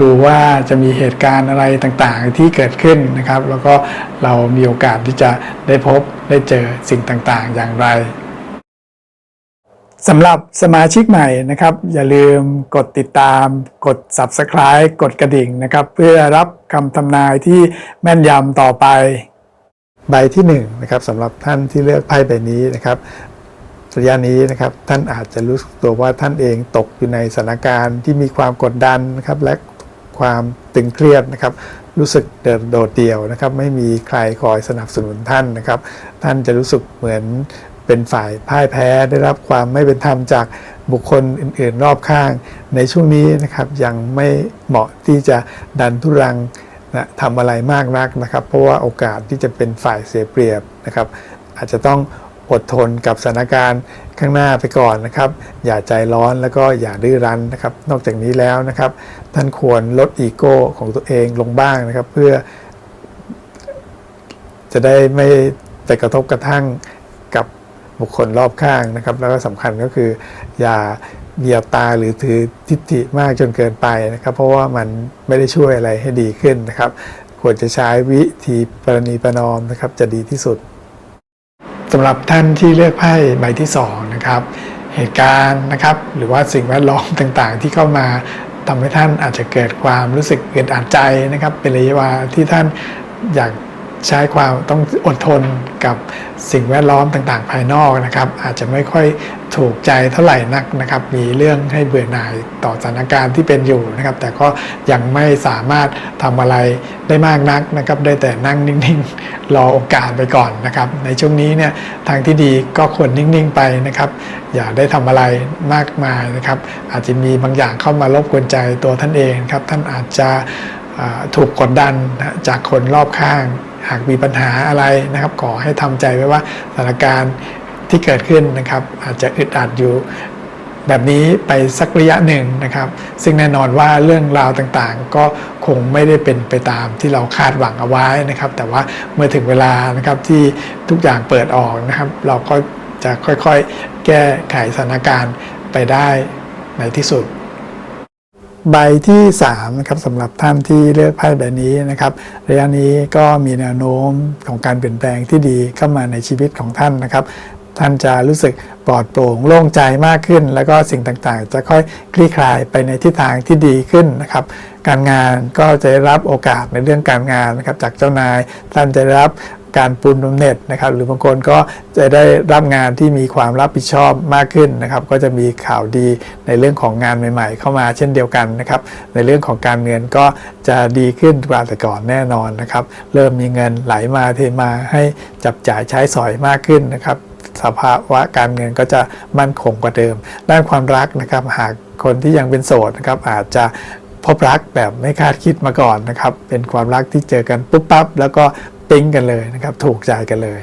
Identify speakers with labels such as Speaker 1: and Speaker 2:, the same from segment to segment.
Speaker 1: ดูว่าจะมีเหตุการณ์อะไรต่างๆ ที่เกิดขึ้นนะครับ แล้วก็เรามีโอกาสที่จะได้พบได้เจอสิ่งต่างๆ อย่างไรสำหรับสมาชิกใหม่นะครับ อย่าลืมกดติดตาม กด Subscribe กดกระดิ่งนะครับ เพื่อรับคำทำนายที่แม่นยำต่อไป ใบที่1นงนะครับสำหรับท่านที่เลือกไพ่ใบนี้นะครับระยะนี้นะครับท่านอาจจะรู้สึกตัวว่าท่านเองตกอยู่ในสถานการณ์ที่มีความกดดันนะครับและ ความตึงเครียดนะครับ รู้สึกเดินโดดเดี่ยวนะครับ ไม่มีใครคอยสนับสนุนท่านนะครับ ท่านจะรู้สึกเหมือนเป็นฝ่ายพ่ายแพ้ได้รับความไม่เป็นธรรมจากบุคคลอื่น ๆ รอบข้าง ในช่วงนี้นะครับยังไม่เหมาะที่จะดันทุรังนะทำอะไรมากนักนะครับ เพราะว่าโอกาสที่จะเป็นฝ่ายเสียเปรียบนะครับ อาจจะต้อง อดทนกับสถานการณ์ข้างหน้าไปก่อนนะครับ อย่าใจร้อนแล้วก็อย่าดื้อรั้นนะครับ นอกจากนี้แล้วนะครับ ท่านควรลดอีโก้ของตัวเองลงบ้างนะครับ เพื่อ จะได้ไม่ไปกระทบกระทั่งกับบุคคลรอบข้างนะครับ แล้วก็สำคัญก็คือ อย่าเหยียบตาหรือถือทิฏฐิมากจนเกินไปนะครับ เพราะว่ามันไม่ได้ช่วยอะไรให้ดีขึ้นนะครับ ควรจะใช้วิธีประนีประนอมนะครับ จะดีที่สุด สำหรับท่านที่เลือกไพ่ใบที่2นะครับเหตุการณ์นะครับหรือว่าสิ่งแวดล้อมต่างๆ ที่เข้ามาทำให้ท่านอาจจะเกิดความรู้สึกเกิดอัดใจนะครับ เป็นระยะเวลาที่ท่านอยาก ใช้ความต้องอดทนกับสิ่งแวดล้อมต่างๆ ภายนอกนะครับ อาจจะไม่ค่อยถูกใจเท่าไหร่นักนะครับ มีเรื่องให้เบื่อหน่ายต่อสถานการณ์ที่เป็นอยู่นะครับ แต่ก็ยังไม่สามารถทำอะไรได้มากนักนะครับ ได้แต่นั่งนิ่งๆ รอโอกาสไปก่อนนะครับ ในช่วงนี้เนี่ยทางที่ดีก็ควรนิ่งๆไปนะครับ อย่าได้ทำอะไรมากมายนะครับ อาจจะมีบางอย่างเข้ามารบกวนใจตัวท่านเองครับ ท่านอาจจะถูกกดดันจากคนรอบข้าง หากมีปัญหาอะไรนะครับ ขอให้ทำใจไว้ว่าสถานการณ์ที่เกิดขึ้นนะครับ อาจจะอึดอัดอยู่แบบนี้ไปสักระยะหนึ่งนะครับ ซึ่งแน่นอนว่าเรื่องราวต่างๆ ก็คงไม่ได้เป็นไปตามที่เราคาดหวังเอาไว้นะครับ แต่ว่าเมื่อถึงเวลานะครับที่ทุกอย่างเปิดออกนะครับ เราก็จะค่อยๆ แก้ไขสถานการณ์ไปได้ในที่สุด ใบที่3นะครับสำหรับท่านที่เลือกไพ่ใบนี้นะครับระยะนี้ก็มีแนวโน้มของการเปลี่ยนแปลงที่ดีเข้ามาในชีวิตของท่านนะครับ ท่านจะรู้สึกปลอดโปร่งโล่งใจมากขึ้น แล้วก็สิ่งต่างๆ จะค่อยคลี่คลายไปในทิศทางที่ดีขึ้นนะครับ การงานก็จะได้รับโอกาสในเรื่องการงานนะครับจากเจ้านาย ท่านจะได้รับ การปูนบำเหน็จนะครับ หรือบางคนก็จะได้รับงานที่มีความรับผิดชอบมากขึ้นนะครับ ก็จะมีข่าวดีในเรื่องของงานใหม่ ๆ เข้ามาเช่นเดียวกันนะครับ ในเรื่องของการเงินก็จะดีขึ้นกว่าแต่ก่อนแน่นอนนะครับ เริ่มมีเงินไหลมาเทมาให้จับจ่ายใช้สอยมากขึ้นนะครับสภาวะการเงินก็จะมั่นคงกว่าเดิม ด้านความรักนะครับหากคนที่ยังเป็นโสดนะครับอาจจะพบรักแบบไม่คาดคิดมาก่อนนะครับ เป็นความรักที่เจอกันปุ๊บปั๊บแล้วก็ ปิ๊งกันเลยนะครับ ถูกใจกันเลย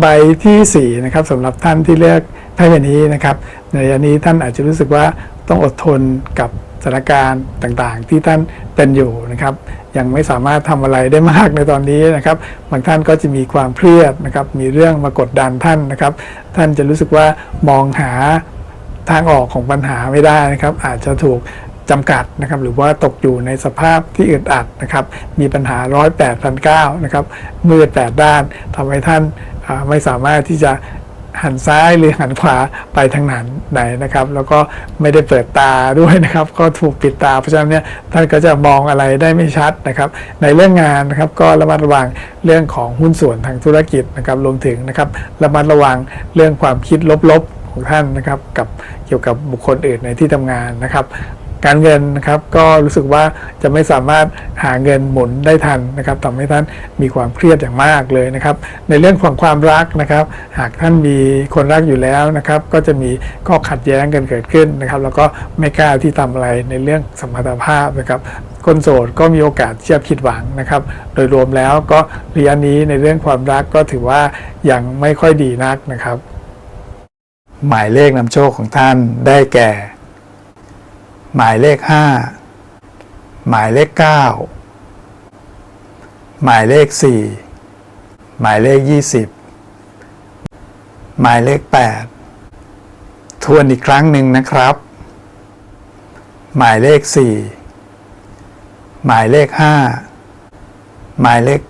Speaker 1: ใบที่4นะครับสำหรับท่านที่เลือกไพ่ใบนี้นะครับ ในระยะนี้ท่านอาจจะรู้สึกว่าต้องอดทนกับสถานการณ์ต่างๆ ที่ท่านเป็นอยู่นะครับ ยังไม่สามารถทำอะไรได้มากในตอนนี้นะครับ บางท่านก็จะมีความเครียดนะครับ มีเรื่องมากดดันท่านนะครับ ท่านจะรู้สึกว่ามองหาทางออกของปัญหาไม่ได้นะครับ อาจจะถูก จำกัดนะครับหรือว่าตกอยู่ในสภาพที่อึดอัดนะครับมีปัญหาร้อยแปดพันเก้านะครับมืดแปดด้านทำให้ท่านไม่สามารถที่จะหันซ้ายหรือหันขวาไปทางไหนไหนนะครับ แล้วก็ไม่ได้เปิดตาด้วยนะครับ ก็ถูกปิดตาเพราะฉะนั้นเนี่ยท่านก็จะมองอะไรได้ไม่ชัดนะครับ ในเรื่องงานนะครับก็ระมัดระวังเรื่องของหุ้นส่วนทางธุรกิจนะครับรวมถึงนะครับระมัดระวังเรื่องความคิดลบๆของท่านนะครับกับเกี่ยวกับบุคคลอื่นในที่ทำงานนะครับ การเงินนะครับก็รู้สึกว่าจะไม่สามารถหาเงินหมุนได้ทันนะครับทำให้ท่านมีความเครียดอย่างมากเลยนะครับ ในเรื่องของความรักนะครับ หากท่านมีคนรักอยู่แล้วนะครับก็จะมีข้อขัดแย้งกันเกิดขึ้นนะครับ แล้วก็ไม่กล้าที่ทำอะไรในเรื่องสมรรถภาพนะครับคนโสดก็มีโอกาสที่จะผิดหวังนะครับ โดยรวมแล้วก็ระยะนี้ในเรื่องความรักก็ถือว่ายังไม่ค่อยดีนักนะครับ หมายเลขนำโชคของท่านได้แก่ หมายเลข 5 หมายเลข 9 หมายเลข 4 หมายเลข 20 หมายเลข 8 ทวนอีกครั้งหนึ่งนะครับ หมายเลข 4 หมายเลข 5 หมายเลข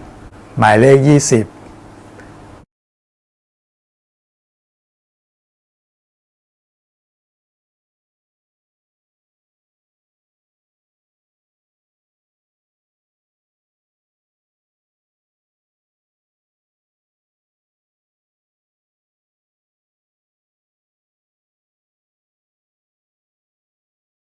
Speaker 1: 8 หมายเลข 20